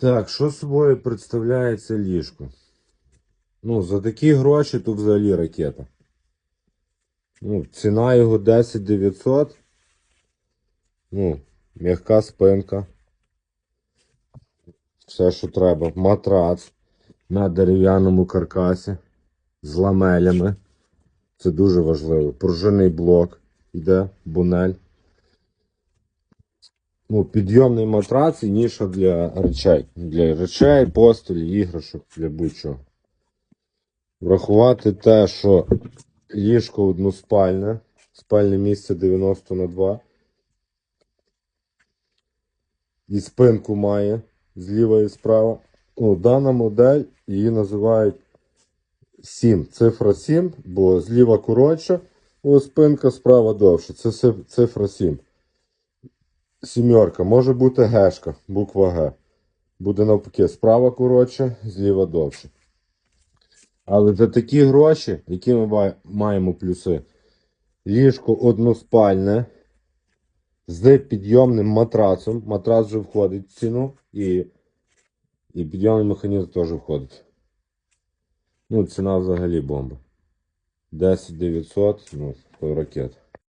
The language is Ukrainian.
Так, що собою представляє це ліжко? Ну, за такі гроші тут взагалі ракета. Ну, ціна його 10 900. Ну, м'яка спинка. Все, що треба. Матрац на дерев'яному каркасі з ламелями. Це дуже важливо. Пружинний блок йде, бунель. Ну, підйомний матрац і ніша для речей. Для речей, постелі, іграшок, для будь-чого. Врахувати те, що ліжко односпальне, спальне місце 90 на 2. І спинку має зліва і справа. Ну, дана модель її називають 7. Цифра 7, бо зліва коротша, спинка справа довше. Це цифра 7. Сімерка. Може бути гешка, буква Г. Буде навпаки, справа коротше, зліва довше. Але за такі гроші, які ми маємо плюси, ліжко односпальне з підйомним матрацом. Матрац вже входить в ціну і, і підйомний механізм теж входить. Ну, ціна взагалі бомба. 10 900, ну, то ракета.